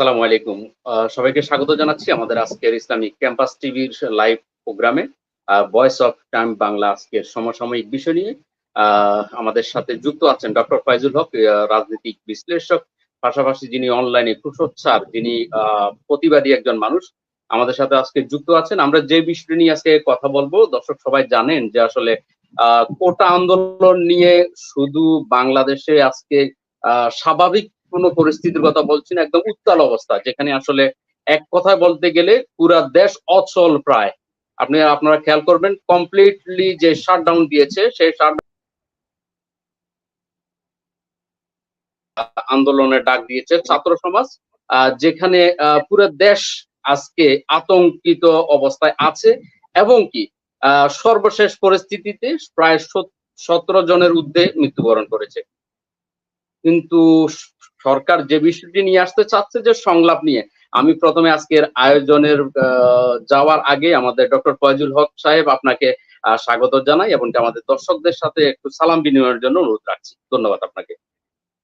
আসসালামু আলাইকুম। সবাইকে স্বাগত জানাচ্ছি আমাদের আজকের ইসলামিক ক্যাম্পাস টিভির লাইভ প্রোগ্রামে। ভয়েস অফ টাইম বাংলা আজকের সমসাময়িক বিষয় নিয়ে। আমাদের সাথে যুক্ত আছেন ডক্টর ফাইজুল হক রাজনৈতিক বিশ্লেষক, পাশাপাশি যিনি অনলাইনে কুসচ্ছার যিনি প্রতিবাদী একজন মানুষ, আমাদের সাথে আজকে যুক্ত আছেন। আমরা যে বিষয় নিয়ে আজকে কথা বলব, দর্শক সবাই জানেন যে আসলে কোটা আন্দোলন নিয়ে শুধু বাংলাদেশে আজকে স্বাভাবিক কোনো পরিস্থিতির কথা বলছি না, একদম উত্তাল অবস্থা, যেখানে আসলে এক কথায় বলতে গেলে পুরা দেশ অচল প্রায়। আপনি, আপনারা খেয়াল করবেন কমপ্লিটলি যে শাটডাউন দিয়েছে, সেই শাট আন্দোলনের ডাক দিয়েছে ছাত্র সমাজ যেখানে পুরো দেশ আজকে আতঙ্কিত অবস্থায় আছে এবং কি সর্বশেষ পরিস্থিতিতে প্রায় সতেরো জনের ঊর্ধ্বে মৃত্যুবরণ করেছে। কিন্তু সরকার যে বিষয়টি নিয়ে আসতে চাচ্ছে যে সংলাপ নিয়ে, আমি প্রথমে আজকের আয়োজনের যাওয়ার আগে আমাদের ডক্টর ফয়জুল হক সাহেব আপনাকে স্বাগত জানাই এবং আমাদের দর্শকদের সাথে একটু সালাম বিনিময়ের জন্য অনুরোধ রাখছি। ধন্যবাদ আপনাকে।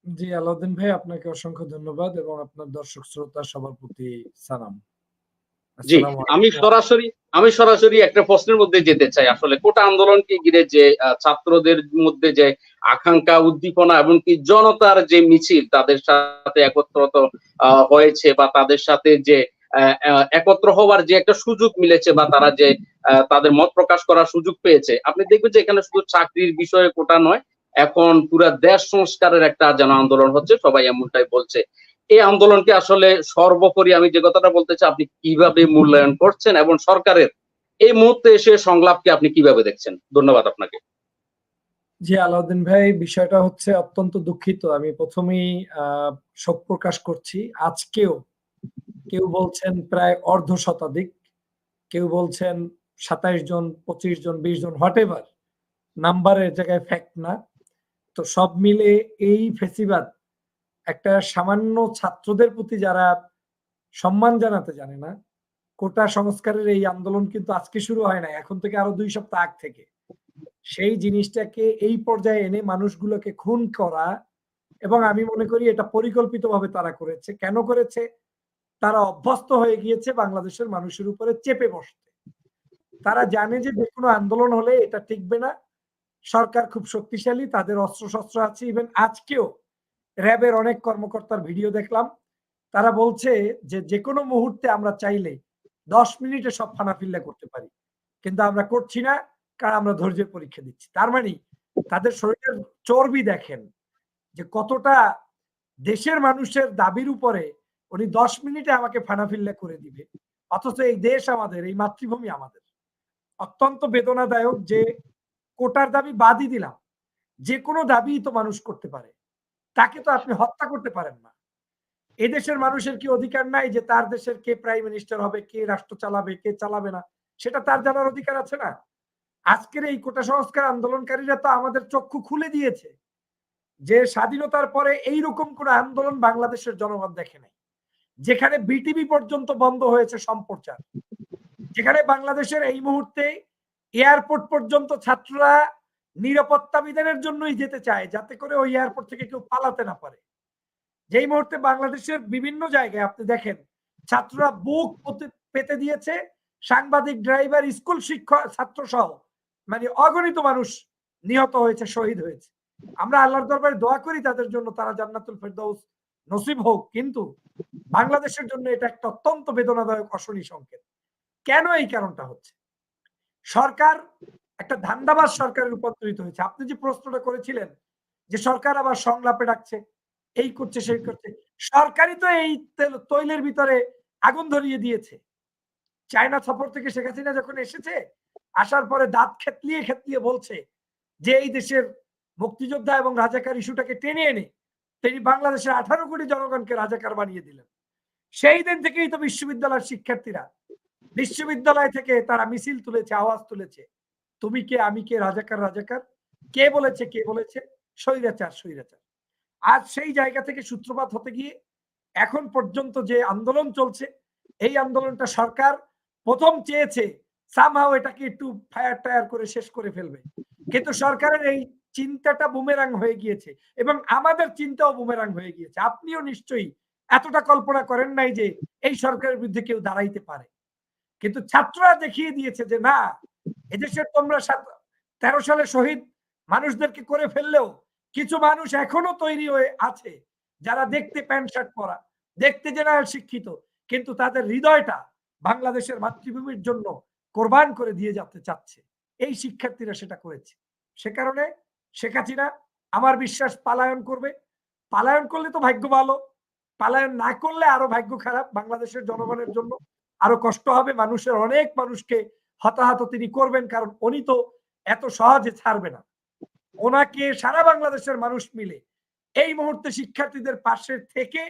জি, আলাউদ্দিন ভাই, আপনাকে অসংখ্য ধন্যবাদ এবং আপনার দর্শক শ্রোতা সবার প্রতি সালাম। জি আমি সরাসরি আমি সরাসরি একটা প্রশ্নের মধ্যে যেতে চাই। আসলে কোটা আন্দোলনকে ঘিরে যে ছাত্রদের মধ্যে যে আকাঙ্ক্ষা উদ্দীপনা এবং কি জনতার যে মিছিল তাদের সাথে একত্রত হয়েছে বা তাদের সাথে যে একত্র হওয়ার যে একটা সুযোগ মিলেছে বা তারা যে তাদের মত প্রকাশ করার সুযোগ পেয়েছে। আপনি দেখবেন যে এখানে শুধু চাকরির বিষয়ে কোটা নয় এখন পুরা দেশ সংস্কারের একটা যেন আন্দোলন হচ্ছে সবাই এমনটাই বলছে। এই আন্দোলনকে আসলে সর্বোপরি আমি যে কথাটা বলতে চাই, আপনি কীভাবে মূল্যায়ন করছেন এবং সরকারের এই মুহূর্তে এসে সংলাপকে আপনি কীভাবে দেখছেন? ধন্যবাদ আপনাকে। জি, আলাউদ্দিন ভাই, বিষয়টা হচ্ছে অত্যন্ত দুঃখিত। আমি প্রথমেই শোক প্রকাশ করছি। আজকেও কেউ বলছেন প্রায় অর্ধ শতাধিক, কেউ বলছেন সাতাইশ জন, পঁচিশ জন, বিশ জন হোয়াট এভার নাম্বারের জায়গায় ফ্যাক্ট না। তো সব মিলে এই ফেসিবাদ একটা সামান্য ছাত্রদের প্রতি যারা সম্মান জানাতে জানে না, কোটা সংস্কারের এই আন্দোলন কিন্তু আজকে শুরু হয় না এখন থেকে আরও দুই সপ্তাহ আগ থেকে। সেই জিনিসটাকে এই পর্যায়ে এনে মানুষগুলোকে খুন করা এবং আমি মনে করি এটা পরিকল্পিতভাবে তারা করেছে। কেন করেছে? তারা অভ্যস্ত হয়ে গিয়েছে বাংলাদেশের মানুষের উপরে চেপে বসতে। তারা জানে যে যে কোনো আন্দোলন হলে এটা টিকবে না। সরকার খুব শক্তিশালী, তাদের অস্ত্রশস্ত্র আছে ইভেন আজকেও র্যাবের অনেক কর্মকর্তার ভিডিও দেখলাম। তারা বলছে যে যে কোনো মুহূর্তে আমরা চাইলে দশ মিনিটে সব ফানাফিল্লা করতে পারি। কিন্তু আমরা করছি না, কারণ আমরা ধৈর্যের পরীক্ষা দিচ্ছি। তার মানে তাদের শরীরের চর্বি দেখেন যে কতটা দেশের মানুষের দাবির উপরে উনি দশ মিনিটে আমাকে ফানাফিল্লা করে দিবে। অথচ এই দেশ আমাদের, এই মাতৃভূমি আমাদের। অত্যন্ত বেদনাদায়ক যে কোটার দাবি বাদই দিলাম। যে কোনো দাবি তো মানুষ করতে পারে। তাকে তো আপনি হত্যা করতে পারেন না। এদেশের মানুষের কি অধিকার নাই যে তার দেশের কে প্রাইম মিনিস্টার হবে, কে রাষ্ট্র চালাবে, কে চালাবে না? সেটা তার জানার অধিকার আছে না? আজকের এই কোটা সংস্কার আন্দোলনকারীরা তো আমাদের চক্ষু খুলে দিয়েছে যে স্বাধীনতার পরে এই রকম কোন আন্দোলন বাংলাদেশের জনগণ দেখে নাই। যেখানে বিটিভি পর্যন্ত বন্ধ হয়েছে সম্প্রচার। যেখানে বাংলাদেশের এই মুহূর্তে এয়ারপোর্ট পর্যন্ত ছাত্ররা নিরাপত্তা বিধানের জন্যই যেতে চায়, যাতে করে ওই এয়ারপোর্ট থেকে কেউ পালাতে না পারে। যেই মুহূর্তে বাংলাদেশের বিভিন্ন জায়গায় আপনি দেখেন, ছাত্ররা বুক পতে- দিয়েছে, সাংবাদিক ড্রাইভার স্কুল শিক্ষক, ছাত্র সহ মানে অগণিত মানুষ নিহত হয়েছে, শহীদ হয়েছে। আমরা আল্লাহর দরবারে দোয়া করি তাদের জন্য, তারা জান্নাতুল ফেরদৌস নসিব হোক, কিন্তু বাংলাদেশের জন্য এটা একটা অত্যন্ত বেদনাদায়ক, অশনি সংকেত। কেন এই কারণটা হচ্ছে? সরকার একটা ধান্দাবাজ সরকারে রূপান্তরিত হয়েছে। আপনি যে প্রশ্নটা করেছিলেন যে সরকার আবার সংলাপে ডাকছে, এই করছে, সেই করছে, সরকারই তো এই তৈলের ভিতরে আগুন ধরিয়ে দিয়েছে। চায়না সফর থেকে শেখ হাসিনা যখন এসেছে, আসার পরে দাঁত খেতলিয়ে খেতলিয়ে বলছে যে এই দেশের মুক্তিযোদ্ধা এবং রাজাকার ইস্যুটাকে টেনে এনে তিনি বাংলাদেশের আঠারো কোটি জনগণকে রাজাকার বানিয়ে দিলেন। সেই দিন থেকেই তো বিশ্ববিদ্যালয়ের শিক্ষার্থীরা, বিশ্ববিদ্যালয় থেকে তারা মিছিল তুলেছে, আওয়াজ তুলেছে। তুমি কে, আমি কে, রাজাকার রাজাকার? কে বলেছে কে বলেছে? স্বৈরাচার স্বৈরাচার। আজ সেই জায়গা থেকে সূত্রপাত হতে গিয়ে এখন পর্যন্ত যে আন্দোলন চলছে, এই আন্দোলনটা সরকার প্রথম চেয়েছে সামহাও এটাকে একটু ফায়ার টায়ার করে শেষ করে ফেলবে। কিন্তু সরকারের এই চিন্তাটা বুমেরাং হয়ে গিয়েছে এবং আমাদের চিন্তাও বুমেরাং হয়ে গিয়েছে। আপনিও নিশ্চয়ই এতটা কল্পনা করেন নাই যে এই সরকারের বিরুদ্ধে কেউ দাঁড়াইতে পারে। কিন্তু ছাত্ররা দেখিয়ে দিয়েছে যে না এদেশের তোমরা তেরো সালে শহীদ মানুষদেরকে করে ফেললেও কিছু মানুষ এখনও তৈরি হয়ে আছে যারা দেখতে প্যান্ট শার্ট পরা, দেখতে জেনারেল শিক্ষিত, কিন্তু তাদের হৃদয়টা বাংলাদেশের মাতৃভূমির জন্য কোরবান করে দিয়ে যেতে চাচ্ছে। এই শিক্ষার্থীরা সেটা করেছে। সে কারণে শেখ আমার বিশ্বাস পালায়ন করবে। পালায়ন করলে তো ভাগ্য ভালো, পালায়ন না করলে আরও ভাগ্য খারাপ বাংলাদেশের জনগণের জন্য। আরও কষ্ট হবে, মানুষের অনেক মানুষকে হতাহত তিনি করবেন, কারণ উনি তো এত সহজে ছাড়বে না। ওনাকে সারা বাংলাদেশের মানুষ মিলে এই মুহূর্তে শিক্ষার্থীদের পাশে থেকে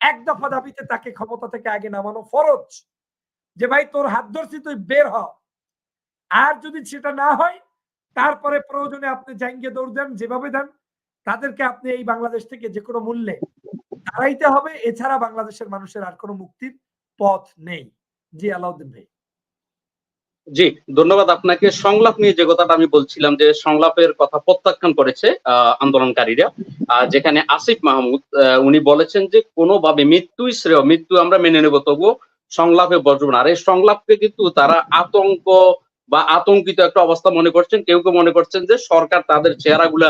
এক দফা দাবিতে তাকে ক্ষমতা থেকে আগে নামানো ফরজ। যে, ভাই, তোর হাত ধরছি, তুই বের হ। আর যদি সেটা না হয়, তারপরে প্রয়োজনে আপনি জাঙ্গে দৌড় দেন, যেভাবে দেন, তাদেরকে আপনি এই বাংলাদেশ থেকে যে কোনো মূল্যে দাঁড়াইতে হবে। এছাড়া বাংলাদেশের মানুষের আর কোনো মুক্তির পথ নেই। জি, আলাউদ্দিন ভাই। জি, ধন্যবাদ আপনাকে। সংলাপ নিয়ে যে কথাটা আমি বলছিলাম যে সংলাপের কথা প্রত্যাখ্যান করেছে আন্দোলনকারীরা যেখানে আসিফ মাহমুদ উনি বলেছেন যে কোনোভাবে মৃত্যুই শ্রেয়, মৃত্যু আমরা মেনে নেব, তবুও সংলাপে বসবো না। আর এই সংলাপকে কিন্তু তারা আতঙ্ক বা আতঙ্কিত একটা অবস্থা মনে করছেন। কেউ কেউ মনে করছেন যে সরকার তাদের চেহারাগুলা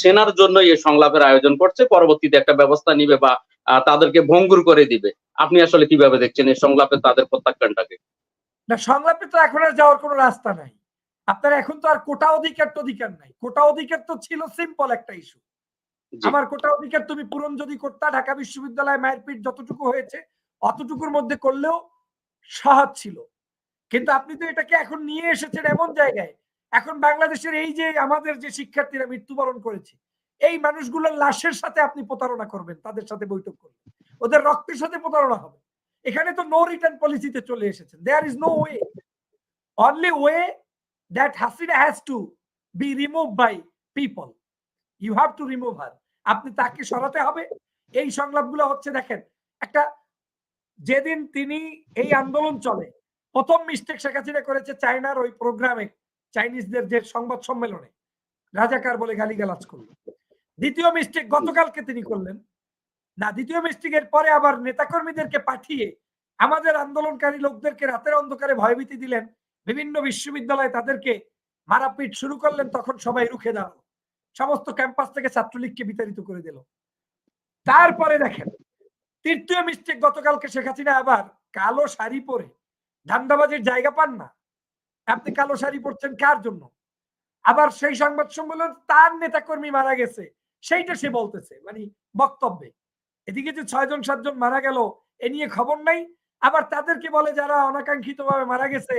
চেনার জন্য এই সংলাপের আয়োজন করছে, পরবর্তীতে একটা ব্যবস্থা নিবে বা তাদেরকে ভঙ্গুর করে দিবে। আপনি আসলে কীভাবে দেখছেন এই সংলাপে তাদের প্রত্যাখ্যানটাকে? না সংলাপে তো এখন আর যাওয়ার কোনো রাস্তা নাই। আপনার এখন তো আর কোটা অধিকার তো অধিকার নাই। কোটা অধিকার তো ছিল সিম্পল একটা ইস্যু আমার কোটা অধিকার তুমি পূরণ যদি করতা ঢাকা বিশ্ববিদ্যালয় মারপিট যতটুকু হয়েছে অতটুকুর মধ্যে করলেও সহজ ছিল। কিন্তু আপনি তো এটাকে এখন নিয়ে এসেছেন এমন জায়গায় এখন বাংলাদেশের এই যে আমাদের যে শিক্ষার্থীরা মৃত্যুবরণ করেছে এই মানুষগুলোর লাশের সাথে আপনি প্রতারণা করবেন তাদের সাথে বৈঠক করবেন। ওদের রক্তের সাথে প্রতারণা হবে। এখানে তো নো রিটার্ন পলিসিতে চলে এসেছেন। There is no way only way that Hasina has to be remove by people you have to remove her আপনি তাকে সরাতে হবে। এই সংলাপগুলো হচ্ছে দেখেন, একটা যেদিন তিনি এই আন্দোলন চলে, প্রথম মিস্টেক শেখ হাসিনা করেছে চায়নার ওই প্রোগ্রামে, চাইনিজদের যে সংবাদ সম্মেলনে। রাজাকার বলে গালিগালাজ করল। দ্বিতীয় মিস্টেক গতকালকে তিনি করলেন। না, দ্বিতীয় মিস্টেকের পরে আবার নেতাকর্মীদেরকে পাঠিয়ে আমাদের আন্দোলনকারী লোকদেরকে রাতের অন্ধকারে ভয়ভীতি দিলেন। বিভিন্ন বিশ্ববিদ্যালয়ে তাদেরকে মারাপিট শুরু করলেন, তখন সবাই রুখে দাঁড়াল। সমস্ত ক্যাম্পাস থেকে ছাত্রলীগকে বিতাড়িত করে দিল। তারপরে দেখেন, তৃতীয় মিস্টেক গতকালকে শেখ হাসিনা আবার কালো শাড়ি পরে ধান্দাবাজির জায়গা পান না। আপনি কালো শাড়ি পরছেন কার জন্য? আবার সেই সংবাদ সম্মেলন তার নেতাকর্মী মারা গেছে, সেইটা সে বলতেছে মানে বক্তব্যে। এদিকে যে ছয়জন, সাতজন মারা গেল, এ নিয়ে খবর নাই। আবার তাদেরকে বলে যারা অনাকাঙ্ক্ষিত ভাবে মারা গেছে,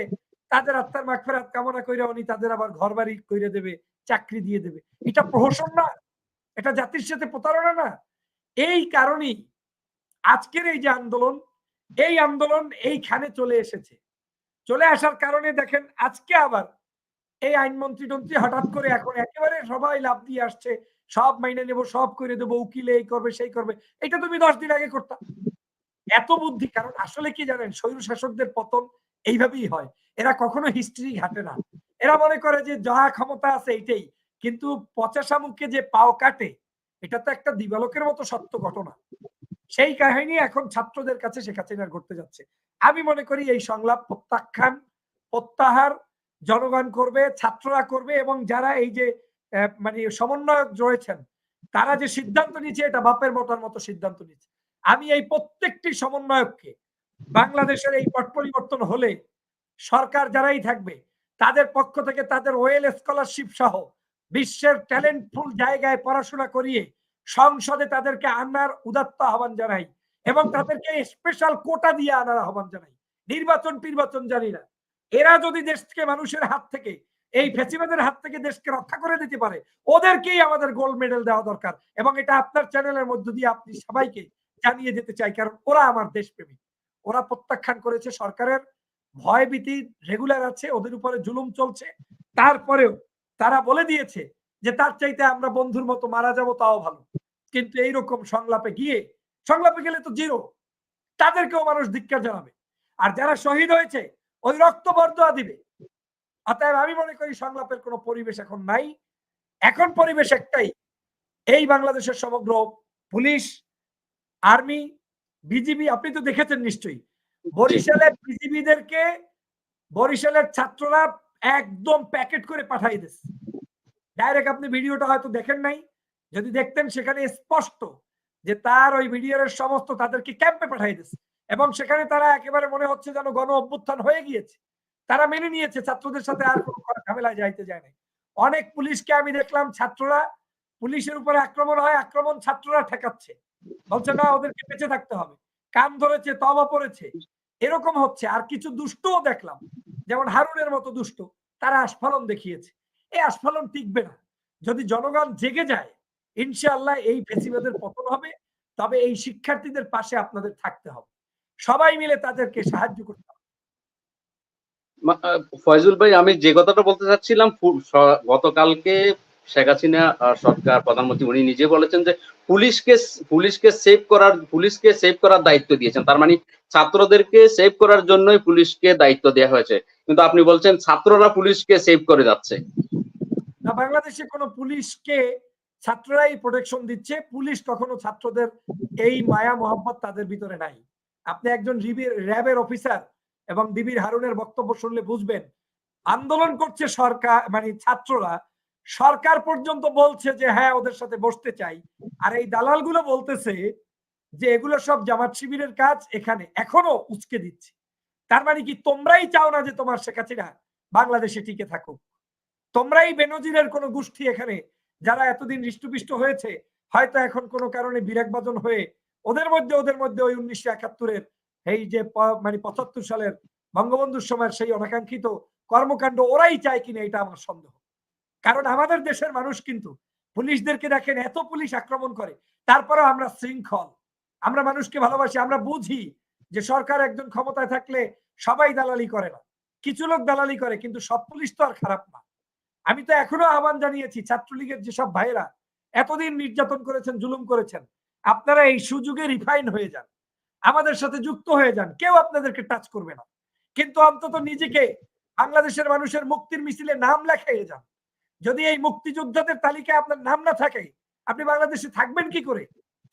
তাদের আত্মার মাগফেরাত কামনা করে উনি তাদের আবার ঘর বাড়ি করে দেবে, চাকরি দিয়ে দেবে। এটা প্রহসন না, এটা জাতির সাথে প্রতারণা না। এই কারণেই আজকের এই যে আন্দোলন, এই আন্দোলন এইখানে চলে এসেছে। চলে আসার কারণে দেখেন, আজকে আবার এই আইনমন্ত্রী টন্ত্রী হঠাৎ করে এখন একেবারে সবাই লাভ দিয়ে আসছে সব মাইনে নেব, সব করে দেবো, উকিলে এই করবে, সেই করবে। এটা তুমি দশ দিন আগে করতাম এত বুদ্ধি, কারণ আসলে কি জানেন, স্বৈর শাসকদের পতন এইভাবেই হয়। এরা কখনো হিস্ট্রি ঘাটে না। এরা মনে করে যে যা ক্ষমতা আছে এইটাই। কিন্তু পচা শামুককে যে পাও কাটে, এটা তো একটা দিবালকের মতো সত্য ঘটনা। সেই কাহিনী এখন ছাত্রদের কাছে শেখ হাসিনার ঘটতে যাচ্ছে। আমি মনে করি এই সংলাপ প্রত্যাখ্যান, প্রত্যাহার, জনগণ করবে, ছাত্ররা করবে এবং যারা এই যে মানে সমন্বয়ক রয়েছেন, তারা যে সিদ্ধান্ত নিচ্ছে এটা বাপের মতার মতো সিদ্ধান্ত নিচ্ছে আমি এই প্রত্যেকটি সমন্বয়ককে বাংলাদেশের এই পট পরিবর্তন হলে সরকার যারাই থাকবে, তাদের পক্ষ থেকে তাদের ওয়েল স্কলারশিপ সহ বিশ্বের ট্যালেন্টফুল জায়গায় পড়াশোনা করিয়ে সংসদে তাদেরকে আনার উদাত্ত আহ্বান জানাই এবং তাদেরকে স্পেশাল কোটা দিয়ে আনার আহ্বান জানাই। নির্বাচন নির্বাচন জানি না। এরা যদি দেশকে মানুষের হাত থেকে এই ফেসিবাদের হাত থেকে দেশকে রক্ষা করে দিতে পারে। ওদেরকেই আমাদের গোল্ড মেডেল দেওয়া দরকার এবং এটা আপনার চ্যানেলের মধ্য দিয়ে আপনি সবাইকে জানিয়ে দিতে চাই, কারণ ওরা আমার দেশপ্রেমী ওরা প্রত্যাখ্যান করেছে সরকারের। ভয় ভীতি রেগুলার আছে, ওদের উপরে জুলুম চলছে। তারপরেও তারা বলে দিয়েছে যে তার চাইতে আমরা বন্ধুর মতো মারা যাব, তাও ভালো। কিন্তু এইরকম সংলাপে গিয়ে, সংলাপে গেলে তো জিরো। তাদেরকেও মানুষ ধিক্কার জানাবে। আর যারা শহীদ হয়েছে, ওই রক্ত বর্দা দিবে। অতএব আমি মনে করি সংলাপের কোনো পরিবেশ এখন নাই। এখন পরিবেশ একটাই, এই বাংলাদেশের সমগ্র পুলিশ, আর্মি, বিজিবি, আপনি তো দেখেছেন নিশ্চয়ই, বরিশালের বিজিবিদেরকে বরিশালের ছাত্ররা একদম প্যাকেট করে পাঠাই দিচ্ছে ডাইরেক্ট আপনি ভিডিওটা হয়তো দেখেন নাই, যদি দেখতেন সেখানে স্পষ্ট যে তার ওই ভিডিওর সমস্ত তাদেরকে ক্যাম্পে পাঠাই দিচ্ছে এবং সেখানে তারা একেবারে মনে হচ্ছে যেন গণ অভ্যুত্থান হয়ে গিয়েছে। তারা মেনে নিয়েছে, ছাত্রদের সাথে আর কোনো ঝামেলায় যাইতে যায় না অনেক পুলিশকে আমি দেখলাম, ছাত্ররা পুলিশের উপরে আক্রমণ হয়, আক্রমণ ছাত্ররা ঠেকাচ্ছে। বলছে, না, ওদেরকে বেঁচে থাকতে হবে। কান ধরেছে তবা পড়েছে। এরকম হচ্ছে। আর কিছু দুষ্টও দেখলাম, যেমন হারুনের মতো দুষ্ট, তারা আস্ফালন দেখিয়েছে। এই আস্ফালন টিকবে না। যদি জনগণ জেগে যায়, ইনশাআল্লাহ এই ফেসিবাদের পতন হবে। তবে এই শিক্ষার্থীদের পাশে আপনাদের থাকতে হবে। সবাই মিলে তাদেরকে সাহায্য করতে হবে। ফয়জুল ভাই, আমি যে কথাটা বলতে চাচ্ছিলাম গতকালকে শেখ হাসিনা সরকার, প্রধানমন্ত্রী, উনি নিজে বলেছেন যে পুলিশকে পুলিশকে সেভ করার, পুলিশকে সেভ করার দায়িত্ব দিয়েছেন। তার মানে ছাত্রদেরকে সেভ করার জন্যই পুলিশকে দায়িত্ব দেওয়া হয়েছে। কিন্তু আপনি বলছেন ছাত্ররা পুলিশকে সেভ করে যাচ্ছে। না, বাংলাদেশে কোনো পুলিশকে ছাত্ররাই প্রোটেকশন দিচ্ছে। পুলিশ কখনো ছাত্রদের এই মায়া মোহাম্মত তাদের ভিতরে নাই। আপনি একজন র্যাবের অফিসার এবং ডিবির হারুনের বক্তব্য শুনলে বুঝবেন, আন্দোলন করছে সরকার মানে ছাত্ররা, সরকার পর্যন্ত বলছে যে হ্যাঁ ওদের সাথে বসতে চাই। আর এই দালালগুলো বলতেছে যে, এগুলো সব জামাত শিবিরের কাজ, এখানে এখনও উচকে দিচ্ছে। তার মানে কি তোমরাই চাও না যে তোমার শেখ হাসিনা বাংলাদেশে টিকে থাকুক? তোমরাই বেনজিরের কোন গোষ্ঠী এখানে, যারা এতদিন হৃষ্টপুষ্ট হয়েছে, হয়তো এখন কোনো কারণে বিরাগবাদন হয়ে, ওদের মধ্যে ওদের মধ্যে ওই উনিশশো একাত্তরের এই যে মানে পঁচাত্তর সালের বঙ্গবন্ধুর সময়ের সেই অনাকাঙ্ক্ষিত কর্মকাণ্ড ওরাই চায় কিনা এটা আমার সন্দেহ। কারণ আমাদের দেশের মানুষ কিন্তু পুলিশদেরকে দেখেন, এত পুলিশ আক্রমণ করে, তারপরেও আমরা শৃঙ্খল। আমরা মানুষকে ভালোবাসি, আমরা বুঝি যে সরকার একজন ক্ষমতায় থাকলে সবাই দালালি করে না। কিছু লোক দালালি করে, কিন্তু সব পুলিশ তো আর খারাপ না। আমি তো এখনও আহ্বান জানিয়েছি, ছাত্রলীগের যেসব ভাইয়েরা, এতদিন নির্যাতন করেছেন, জুলুম করেছেন, আপনারা এই সুযোগে রিফাইন হয়ে যান। আমাদের সাথে যুক্ত হয়ে যান। কেউ আপনাদেরকে টাচ করবে না। কিন্তু অন্তত নিজেকে বাংলাদেশের মানুষের মুক্তির মিছিলে নাম লেখাইয়ে যান। যদি এই মুক্তিযোদ্ধাদের তালিকায় আপনার নাম না থাকে, আপনি বাংলাদেশে থাকবেন কি করে?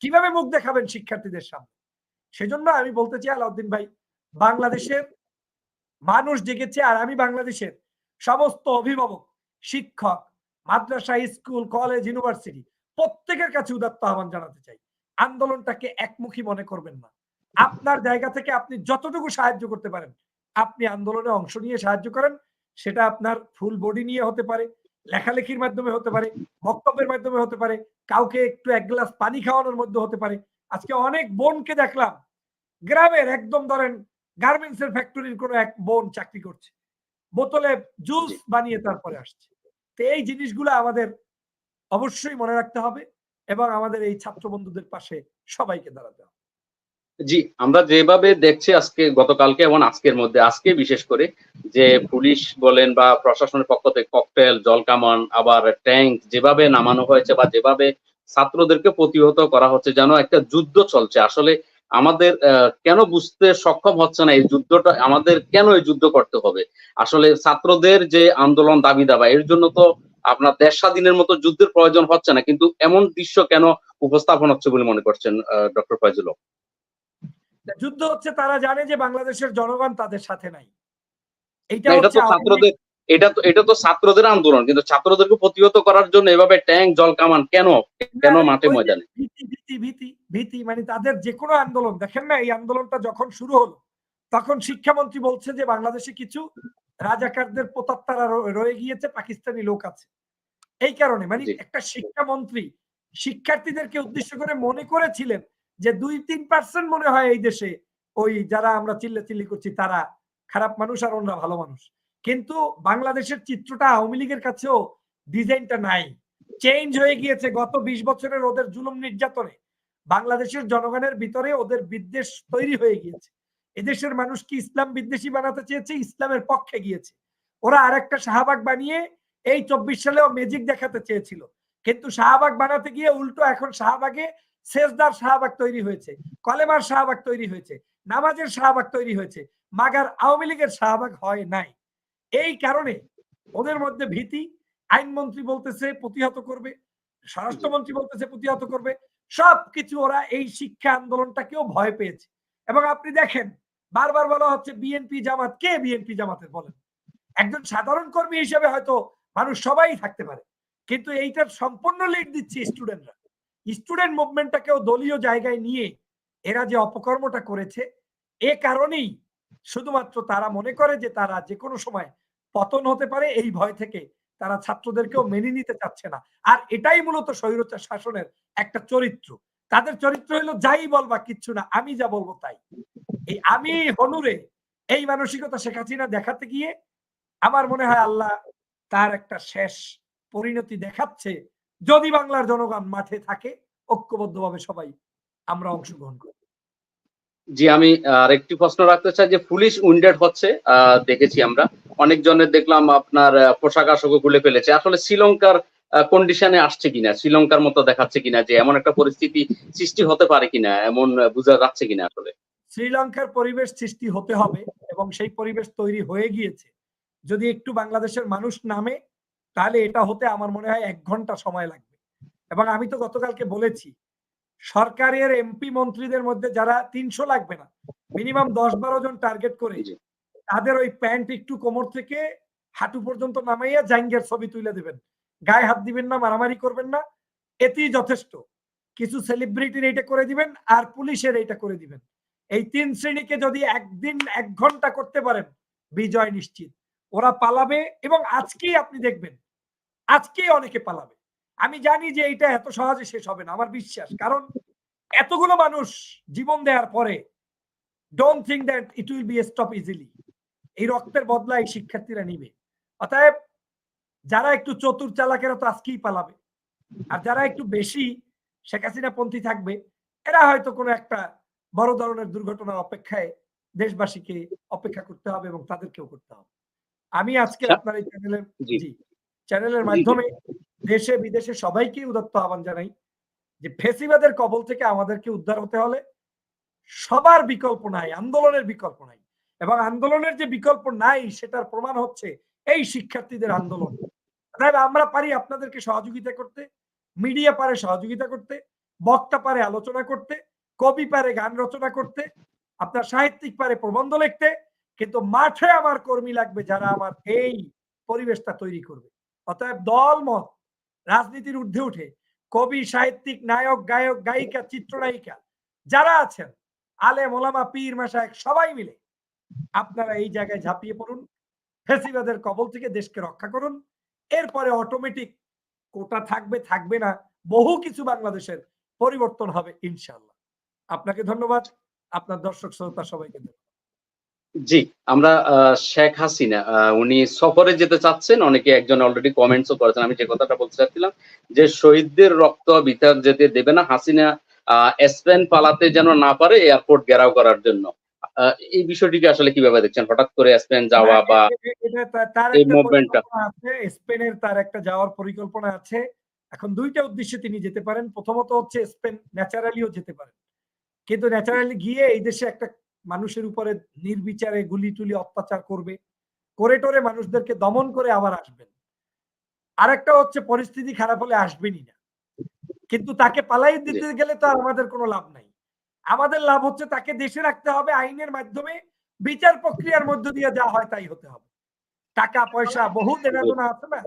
কীভাবে মুখ দেখাবেন শিক্ষার্থীদের সামনে? সেজন্য আমি বলতে চাই, আলাউদ্দিন ভাই, বাংলাদেশের মানুষ জেগেছে আর আমি বাংলাদেশের সমস্ত অভিভাবক, শিক্ষক, মাদ্রাসা, স্কুল, কলেজ, ইউনিভার্সিটি, প্রত্যেকের কাছে উদাত্ত আহ্বান জানাতে চাই। আন্দোলনটাকে একমুখী মনে করবেন না। আপনার জায়গা থেকে আপনি যতটুকু সাহায্য করতে পারেন আপনি আন্দোলনে অংশ নিয়ে সাহায্য করেন সেটা আপনার ফুল বডি নিয়ে হতে পারে লেখালেখির মাধ্যমে হতে পারে বক্তব্যের মাধ্যমে হতে পারে কাউকে একটু এক গ্লাস পানি খাওয়ানোর মধ্যে হতে পারে। আজকে অনেক বোনকে দেখলাম গ্রামের একদম ধরেন গার্মেন্টস এর ফ্যাক্টরির কোনো এক বোন চাকরি করছে বোতলে জুস বানিয়ে তারপরে আসছে। তো এই জিনিসগুলো আমাদের অবশ্যই মনে রাখতে হবে এবং আমাদের এই ছাত্র বন্ধুদের পাশে সবাইকে দাঁড়াতে হবে। জি, আমরা যেভাবে দেখছি আজকে, গতকালকে এবং আজকের মধ্যে, আজকে বিশেষ করে যে পুলিশ বলেন বা প্রশাসনের পক্ষ থেকে ককটেল, জলকামান, আবার ট্যাঙ্ক যেভাবে নামানো হয়েছে বা যেভাবে ছাত্রদেরকে প্রতিহত করা হচ্ছে, যেন একটা যুদ্ধ চলছে। আসলে আমাদের কেন বুঝতে সক্ষম হচ্ছে না এই যুদ্ধটা? আমাদের কেন এই যুদ্ধ করতে হবে? আসলে ছাত্রদের যে আন্দোলন দাবি দাবা, এর জন্য তো আপনার দেশ স্বাধীনের মতো যুদ্ধের প্রয়োজন হচ্ছে না, কিন্তু এমন দৃশ্য কেন উপস্থাপন হচ্ছে বলে মনে করছেন ডক্টর ফয়জুল? যুদ্ধ হচ্ছে তারা জানে যে বাংলাদেশের জনগণ তাদের সাথে নাই। এটা তো ছাত্রদের এটা তো এটা তো ছাত্রদের আন্দোলন কিন্তু ছাত্রদেরকে প্রতিহত করার জন্য এভাবে ট্যাঙ্ক জল কামান কেন? কেন মাঠে ময়দানে? ভীতি ভীতি ভীতি ভীতি মানে তাদের যে কোনো আন্দোলন। দেখেন না এই আন্দোলনটা যখন শুরু হলো তখন শিক্ষামন্ত্রী বলছে যে বাংলাদেশে কিছু রাজাকারদের প্রতাপ্তারা রয়ে গিয়েছে পাকিস্তানি লোক আছে। এই কারণে মানে একটা শিক্ষামন্ত্রী শিক্ষার্থীদেরকে উদ্দেশ্য করে মনে করেছিলেন যে দুই তিন পার্সেন্ট মনে হয় এই দেশে ওই যারা আমরা চিল্লা চিল্লি করছি, তারা খারাপ মানুষ আর ওনারা ভালো মানুষ। কিন্তু বাংলাদেশের চিত্রটা আওয়ামী লীগের কাছেও ডিজাইনটা নাই। চেঞ্জ হয়ে গিয়েছে গত বিশ বছরের ওদের জুলুম নির্যাতনে। বাংলাদেশের জনগণের ভিতরে ওদের বিদ্বেষ তৈরি হয়ে গিয়েছে। এদেশের মানুষ কি ইসলাম বিদ্বেষী বানাতে চেয়েছে? ইসলামের পক্ষে গিয়েছে। ওরা আরেকটা শাহবাগ বানিয়ে এই চব্বিশ সালেও ম্যাজিক দেখাতে চেয়েছিল। কিন্তু শাহবাগ বানাতে গিয়ে উল্টো এখন শাহবাগে শেষদার শাহবাগ তৈরি হয়েছে, কলেমার শাহবাগ তৈরি হয়েছে, নামাজের শাহবাগ তৈরি হয়েছে, মাগার আওয়ামী লীগের শাহবাগ হয় নাই। এই কারণে ওদের মধ্যে ভীতি, আইনমন্ত্রী বলতেছে প্রতিহত করবে, স্বরাষ্ট্রমন্ত্রী বলতেছে প্রতিহত করবে, সবকিছু ওরা এই শিক্ষা আন্দোলনটাকেও ভয় পেয়েছে। এবং আপনি দেখেন, বারবার বলা হচ্ছে বিএনপি জামাত, কে বিএনপি জামাতের বলেন? একজন সাধারণ কর্মী হিসেবে হয়তো মানুষ সবাই থাকতে পারে, কিন্তু এইটার সম্পূর্ণ লিড দিচ্ছে স্টুডেন্টরা স্টুডেন্ট মুভমেন্টটাকেও দলীয় জায়গায় নিয়ে এরা যে অপকর্মটা করেছে, এ কারণেই শুধুমাত্র তারা মনে করে যে তারা যে কোনো সময় পতন হতে পারে, এই ভয় থেকে তারা ছাত্রদেরকেও মেনে নিতে চাচ্ছে না। আর এটাই মূলত স্বৈরচার শাসনের একটা চরিত্র। তাদের চরিত্র হলো, যাই বলবা কিচ্ছু না, আমি যা বলব তাই। এই আমি হনুরে এই মানসিকতা শেখ হাসিনা দেখাতে গিয়ে আমার মনে হয় আল্লাহ তার একটা শেষ পরিণতি দেখাচ্ছে যদি বাংলার জনগণ মাঠে থাকে ঐক্যবদ্ধভাবে সবাই আমরা অংশগ্রহণ করি। জি আমি আর একটি প্রশ্ন রাখতে চাই যে পুলিশ উইন্ডেড হচ্ছে দেখেছি আমরা। অনেক জনের দেখলাম আপনার পোশাক আশাকও খুলে ফেলেছে। আসলে শ্রীলঙ্কার কন্ডিশনে আসছে কিনা শ্রীলঙ্কার মতো দেখাচ্ছে কিনা যে এমন একটা পরিস্থিতি সৃষ্টি হতে পারে কিনা এমন বোঝা যাচ্ছে কিনা আসলে? শ্রীলঙ্কার পরিবেশ সৃষ্টি হতে হবে এবং সেই পরিবেশ তৈরি হয়ে গিয়েছে। যদি একটু বাংলাদেশের মানুষ নামে তাহলে এটা হতে আমার মনে হয় এক ঘণ্টা সময় লাগবে। এবং আমি তো গতকালকে বলেছি সরকারের এমপি মন্ত্রীদের মধ্যে যারা তিনশো লাগবে না মিনিমাম দশ বারো জন টার্গেট করে তাদের ওই প্যান্ট একটু কোমর থেকে হাঁটু পর্যন্ত নামাইয়া জাঙ্গের ছবি তুলে দেবেন। গায়ে হাত দিবেন না মারামারি করবেন না এতেই যথেষ্ট। কিছু সেলিব্রিটির এইটা করে দিবেন আর পুলিশের এইটা করে দিবেন। এই তিন শ্রেণীকে যদি একদিন এক ঘণ্টা করতে পারেন বিজয় নিশ্চিত। ওরা পালাবে এবং আজকেই আপনি দেখবেন আজকেই অনেকে পালাবে। আমি জানি যে এটা এত সহজে শেষ হবে না আমার বিশ্বাস। কারণ এতগুলো মানুষ জীবন দেওয়ার পরে don't think that it will be stop easily এই রক্তের বদলা এই শিক্ষার্থীরা নিবে। অতএব যারা একটু চতুর চালাকেরা তো আজকেই পালাবে। আর যারা একটু বেশি শেখ হাসিনা পন্থী থাকবে এরা হয়তো কোনো একটা বড় ধরনের দুর্ঘটনার অপেক্ষায় দেশবাসীকে অপেক্ষা করতে হবে এবং তাদেরকেও করতে হবে। আমি আজকে আচ্ছা। আপনার এই চ্যানেলের জি। চ্যানেলের। মাধ্যমে দেশে বিদেশে সবাইকে উদত্ত আহ্বান জানাই যে ফেসিবাদের কবল থেকে আমাদেরকে উদ্ধার হতে হলে সবার বিকল্প নাই আন্দোলনের বিকল্প নাই। এবং আন্দোলনের যে বিকল্প নাই সেটার প্রমাণ হচ্ছে এই শিক্ষার্থীদের আন্দোলন। আমরা পারি আপনাদেরকে সহযোগিতা করতে মিডিয়া পারে সহযোগিতা করতে বক্তা পারে আলোচনা করতে কবি পারে গান রচনা করতে আপনার সাহিত্যিক পারে প্রবন্ধ লিখতে কিন্তু মাঠে আমার কর্মী লাগবে যারা আমার এই পরিবেশটা তৈরি করবে। অতএব দল মত রাজনীতির ঊর্ধ্বে উঠে, কবি, সাহিত্যিক, নায়ক, গায়ক, গায়িকা, চিত্রনায়িকা, যারা আছেন আলে মোলামা পীর মাসায় সবাই মিলে আপনারা এই জায়গায় ঝাঁপিয়ে পড়ুন, ফেসিবাদের কবল থেকে দেশকে রক্ষা করুন এরপরে অটোমেটিক কোটা থাকবে থাকবে না, বহু কিছু বাংলাদেশের পরিবর্তন হবে ইনশাল্লাহ আপনাকে ধন্যবাদ, আপনার দর্শক শ্রোতা সবাইকে ধন্যবাদ। জি আমরা শেখ হাসিনা উনি সফরে যেতে চাচ্ছেন অনেকে একজন অলরেডি কমেন্টসও করেছেন আমি যে কথাটা বলতে চাচ্ছিলাম যে শহীদদের রক্ত বিতার যেতে দেবে না হাসিনা স্পেন পালাতে যেন না পারে এয়ারপোর্ট ঘেরাও করার জন্য। এই বিষয়টিকে আসলে কীভাবে দেখছেন? হঠাৎ করে স্পেন যাওয়া বা তার এই আছে স্পেনের তার একটা যাওয়ার পরিকল্পনা আছে। এখন দুইটা উদ্দেশ্যে তিনি যেতে পারেন। প্রথমত হচ্ছে স্পেন ন্যাচারালিও যেতে পারেন। কিন্তু ন্যাচারালি গিয়ে এই দেশে একটা মানুষের উপরে নির্বিচারে গুলি টুলি অত্যাচার করবে করে টোরে মানুষদেরকে দমন করে আবার আসবেন। আরেকটা হচ্ছে পরিস্থিতি খারাপ হলে আসবেনই না। কিন্তু তাকে পালাই দিতে গেলে তো আর আমাদের কোনো লাভ নাই। আমাদের লাভ হচ্ছে তাকে দেশে রাখতে হবে আইনের মাধ্যমে বিচার প্রক্রিয়ার মধ্য দিয়ে যা হয় তাই হতে হবে। টাকা পয়সা বহু দেনাদোনা আছে না?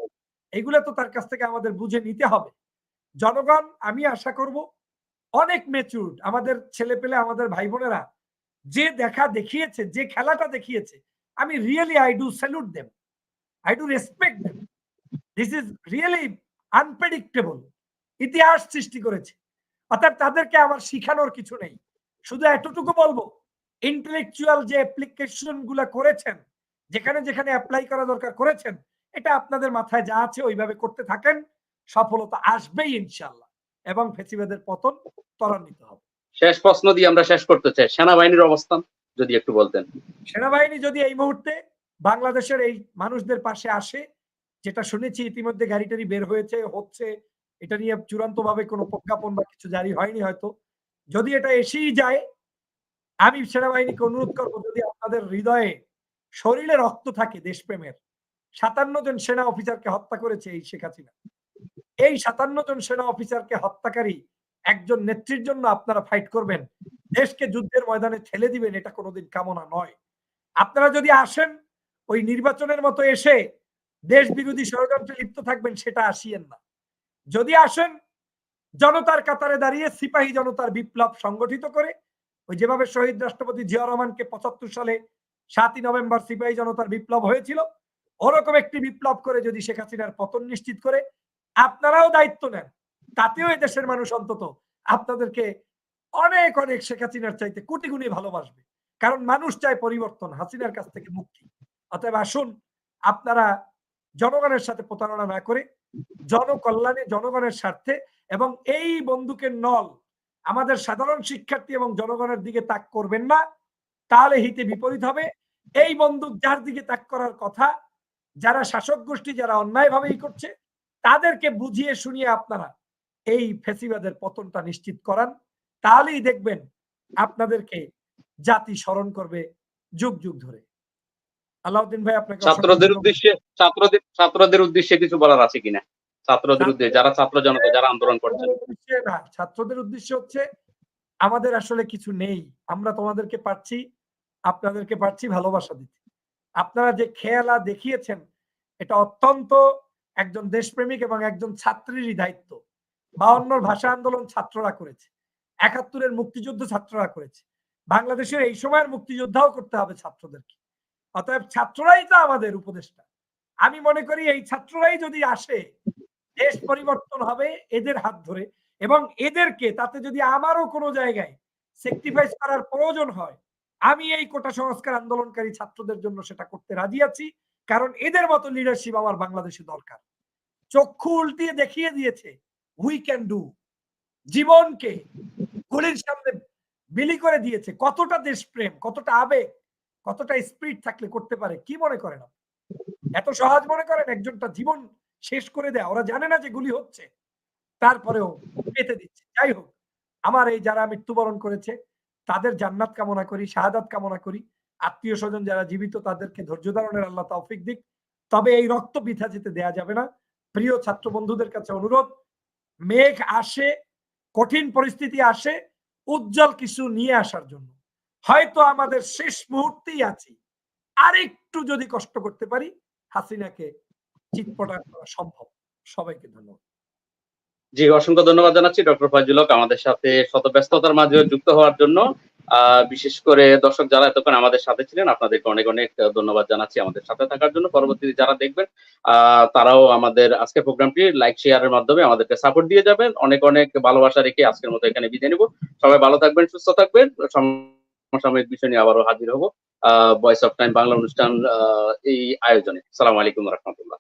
এগুলো তো তার কাছ থেকে আমাদের বুঝে নিতে হবে। জনগণ আমি আশা করব অনেক মেচুর আমাদের ছেলে পেলে আমাদের ভাই বোনেরা যে দেখা দেখিয়েছে, যে খেলাটা দেখিয়েছে, আমি really I do salute them I do respect them this is really unpredictable ইতিহাস সৃষ্টি করেছে। অর্থাৎ তাদেরকে আমার শিখানোর কিছু নেই। শুধু এতটুকু বলব ইন্টেলেকচুয়াল যে অ্যাপ্লিকেশনগুলা করেছেন, যেখানে যেখানে অ্যাপ্লাই করা দরকার করেছেন, এটা আপনাদের মাথায় যা আছে ওইভাবে করতে থাকেন। সফলতা আসবেই ইনশাল্লাহ এবং ফেসিবাদের পতন ত্বরান্বিত হবে। শেষ প্রশ্ন দিয়ে আমরা শেষ করতে চাই। সেনাবাহিনীর অবস্থান যদি একটু বলতেন। সেনাবাহিনী যদি এই মুহূর্তে বাংলাদেশের এই মানুষদের পাশে আসে, যেটা শুনেছি ইতিমধ্যে গাড়ি টাড়ি বের হয়েছে, হচ্ছে, এটা নিয়ে চূড়ান্ত ভাবে কোনো প্রজ্ঞাপন বা কিছু জারি হয়নি হয়তো। যদি এটা এসেই যায়, আমি সেনাবাহিনীকে অনুরোধ করব, যদি আপনাদের হৃদয়ে শরীরে রক্ত থাকে দেশপ্রেমের, সাতান্ন জন সেনা অফিসারকে হত্যা করেছে এই শেখ হাসিনা। এই সাতান্ন জন সেনা অফিসারকে হত্যাকারী একজন নেত্রীর জন্য আপনারা ফাইট করবেন। দেশকে যুদ্ধের ময়দানে ঠেলে দিবেন, এটা কোনোদিন কামনা নয়। আপনারা যদি আসেন, ওই নির্বাচনের মতো এসে দেশ বিরোধী ষড়যন্ত্রে লিপ্ত থাকবেন, সেটা আসিয়েন না। যদি আসেন, জনতার কাতারে দাঁড়িয়ে সিপাহী জনতার বিপ্লব সংগঠিত করে, ওই যেভাবে শহীদ রাষ্ট্রপতি জিয়া রহমানকে পঁচাত্তর সালে সাতই নভেম্বর সিপাহী জনতার বিপ্লব হয়েছিল, ওরকম একটি বিপ্লব করে যদি শেখ হাসিনার পতন নিশ্চিত করে, আপনারাও দায়িত্ব নেন। তাতেও দেশের মানুষ অন্তত আপনাদেরকে অনেক অনেক শেখ হাসিনার চাইতে কোটি গুণে ভালোবাসবে। কারণ মানুষ চায় পরিবর্তন, হাসিনার কাছ থেকে মুক্তি। অতএব আসুন, আপনারা জনগণের সাথে প্রতারণা না করে, জনকল্যাণে, জনগণের স্বার্থে এবং এই বন্দুকের নল আমাদের সাধারণ শিক্ষার্থী এবং জনগণের দিকে তাক করবেন না, তাহলে হিতে বিপরীত হবে। এই বন্দুক যার দিকে তাক করার কথা, যারা শাসক গোষ্ঠী, যারা অন্যায়ভাবেই করছে, তাদেরকে বুঝিয়ে শুনিয়ে আপনারা এই ফেসিবাদের পতনটা নিশ্চিত করান। তাহলেই দেখবেন আপনাদেরকে জাতি স্মরণ করবে যুগ যুগ ধরে। আলাউদ্দিন ভাই আপনাকে ছাত্রদের উদ্দেশ্যে ছাত্রদের ছাত্রদের উদ্দেশ্যে কিছু বলার আছে কিনা? ছাত্রদের উদ্দেশ্যে যারা ছাত্র জনতা যারা আন্দোলন করছেন ছাত্রদের না ছাত্রদের উদ্দেশ্য হচ্ছে আমাদের আসলে কিছু নেই। আমরা তোমাদেরকে পাচ্ছি আপনাদেরকে পাচ্ছি ভালোবাসা দিতে। আপনারা যে খেয়ালা দেখিয়েছেন এটা অত্যন্ত একজন দেশপ্রেমিক এবং একজন ছাত্রীরই দায়িত্ব। বাউন্নর ভাষা আন্দোলন ছাত্ররা করেছে। একাত্তরের মুক্তিযুদ্ধ ছাত্ররা করেছে। বাংলাদেশের এই সময়ের মুক্তিযোদ্ধাও করতে হবে ছাত্রদেরকে। অতএব ছাত্ররাই তো আমাদের উপদেষ্টা। আমি মনে করি এই ছাত্ররাই যদি আসে, দেশ পরিবর্তন হবে এদের হাত ধরে এবং এদেরকে তাতে যদি আমারও কোনো জায়গায় সেক্রিফাইস করার প্রয়োজন হয়, আমি এই কোটা সংস্কার আন্দোলনকারী ছাত্রদের জন্য সেটা করতে রাজি আছি, কারণ এদের মতো লিডারশিপ আমার বাংলাদেশে দরকার। চক্ষু উল্টিয়ে দেখিয়ে দিয়েছে উই ক্যান ডু জীবনকে গুলির সামনে বিলি করে দিয়েছে। কতটা দেশপ্রেম, কতটা আবেগ, কতটা স্পিরিট থাকলে করতে পারে, কি মনে করেন এত সহজ মনে করেন একজনটা জীবন শেষ করে দেয়। ওরা জানে না যে গুলি হচ্ছে। তারপরেও পেতে দিচ্ছে। যাই হোক, আমার এই যারা মৃত্যুবরণ করেছে, তাদের জান্নাত কামনা করি, শাহাদাত কামনা করি। আত্মীয় স্বজন যারা জীবিত, তাদেরকে ধৈর্য ধারণের আল্লাহ তৌফিক দিক। তবে এই রক্ত বৃথা যেতে দেয়া যাবে না। প্রিয় ছাত্র বন্ধুদের কাছে অনুরোধ মেঘ আসে, কঠিন পরিস্থিতি আসে, উজ্জ্বল কিছু নিয়ে আসার জন্য। হয়তো আমাদের শেষ মুহূর্তেই আছি। আর একটু যদি কষ্ট করতে পারি, হাসিনাকে চিৎপটার করা সম্ভব। সবাইকে ধন্যবাদ। জি, অসংখ্য ধন্যবাদ জানাচ্ছি, ডক্টর ফয়জুল হক আমাদের সাথে শত ব্যস্ততার মাঝে যুক্ত হওয়ার জন্য। বিশেষ করে দর্শক যারা এতক্ষণ আমাদের সাথে ছিলেন আপনাদেরকে অনেক অনেক ধন্যবাদ জানাচ্ছি আমাদের সাথে থাকার জন্য। পরবর্তীতে যারা দেখবেন আহ, তারাও আমাদের আজকের প্রোগ্রামটি লাইক শেয়ারের মাধ্যমে আমাদেরকে সাপোর্ট দিয়ে যাবেন। অনেক অনেক ভালোবাসা রেখে আজকের মতো এখানে বিদায় নিব। সবাই ভালো থাকবেন সুস্থ থাকবেন। সমসাময়িক বিষয় নিয়ে আবারও হাজির হব ভয়েস অফ টাইম বাংলা অনুষ্ঠান আহ, এই আয়োজনে। সালাম আলাইকুম রহমতুল্লাহ।